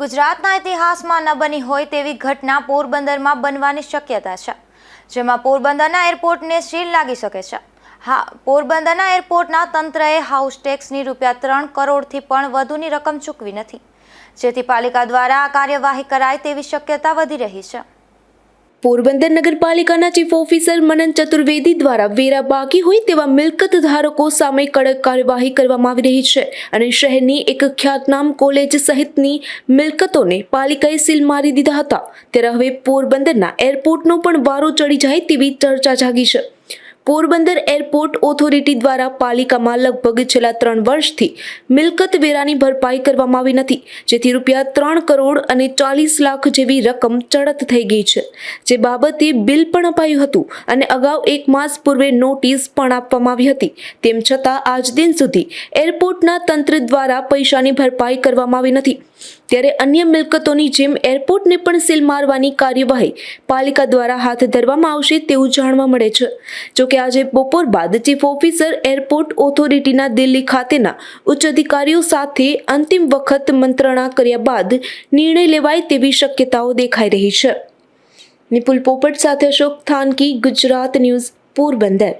ગુજરાતના ઇતિહાસમાં ન બની હોય તેવી ઘટના પોરબંદરમાં બનવાની શક્યતા છે, જેમાં પોરબંદરના એરપોર્ટને સીલ લાગી શકે છે. હા, પોરબંદરના એરપોર્ટના તંત્રએ હાઉસ ટેક્સની રૂપિયા ત્રણ કરોડથી પણ વધુની રકમ ચૂકવી નથી. જેથી પાલિકા દ્વારા આ કાર્યવાહી કરાય તેવી શક્યતા વધી રહી છે. પોરબંદર નગરપાલિકાના ચીફ ઓફિસર મનન ચતુર્વેદી દ્વારા વેરા બાકી હોય તેવા મિલકત ધારકો સામે કડક કાર્યવાહી કરવામાં આવી રહી છે અને શહેરની એક ખ્યાતનામ કોલેજ સહિતની મિલકતોને પાલિકાએ સીલ મારી દીધા હતા. ત્યારે હવે પોરબંદરના એરપોર્ટનો પણ વારો ચડી જાય તેવી ચર્ચા જાગી છે. પોરબંદર એરપોર્ટ ઓથોરિટી દ્વારા પાલિકામાં લગભગ છેલ્લા ત્રણ વર્ષથી મિલકત વેરાની ભરપાઈ કરવામાં આવી નથી, જેથી રૂપિયા ત્રણ કરોડ અને ચાલીસ લાખ જેવી રકમ ચડત થઈ ગઈ છે. જે બાબતે બિલ પણ અપાયું હતું અને અગાઉ એક માસ પૂર્વે નોટિસ પણ આપવામાં આવી હતી. તેમ છતાં આજ દિન સુધી એરપોર્ટના તંત્ર દ્વારા પૈસાની ભરપાઈ કરવામાં આવી નથી. ત્યારે અન્ય મિલકતોની જેમ એરપોર્ટને પણ સીલ મારવાની કાર્યવાહી પાલિકા દ્વારા હાથ ધરવામાં આવશે તેવું જાણવા મળે છે. જોકે આજે બપોર બાદ ચીફ ઓફિસર એરપોર્ટ ઓથોરિટીના દિલ્હી ખાતેના ઉચ્ચ અધિકારીઓ સાથે અંતિમ વખત મંત્રણા કર્યા બાદ નિર્ણય લેવાય તેવી શક્યતાઓ દેખાઈ રહી છે. નિપુલ પોપટ સાથે અશોક થાનકી, ગુજરાત ન્યૂઝ, પોરબંદર.